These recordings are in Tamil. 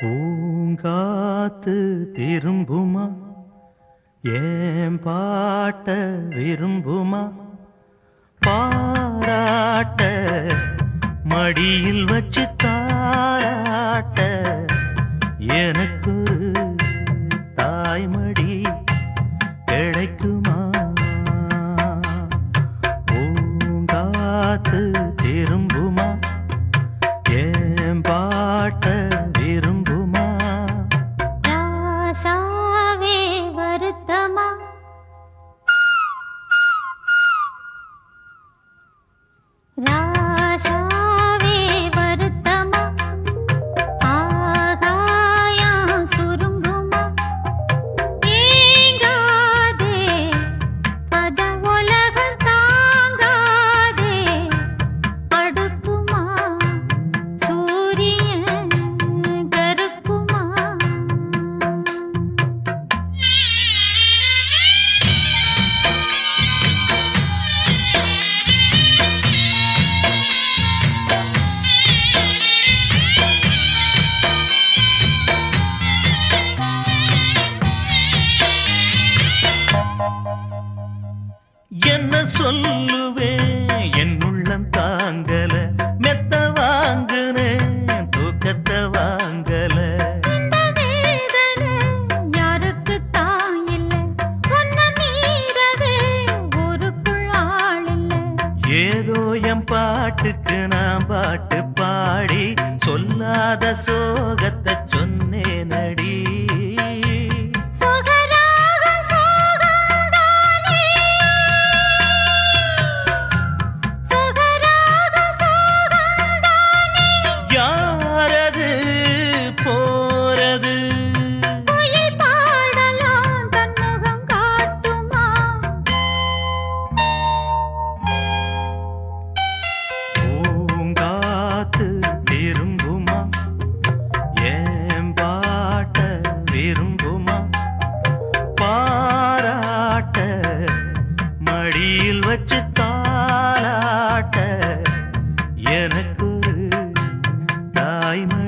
பூங்காத்து திரும்புமா? ஏன் பாட்ட விரும்புமா? பாராட்ட மடியில் வச்சு தாராட்ட 让 என்ன சொல்லுவே? என் உள்ளம் தாங்கல. மெத்த வாங்குறேன் தூக்கத்தை வாங்கல. ஏதோ என் பாட்டுக்கு நான் பாட்டு பாடி சொல்லாத சோகத்தை time.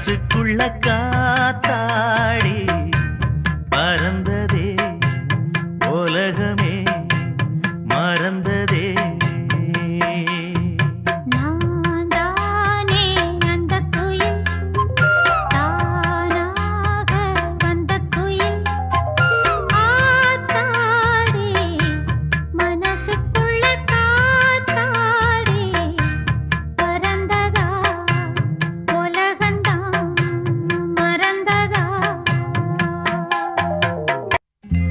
மனசுக்குள்ள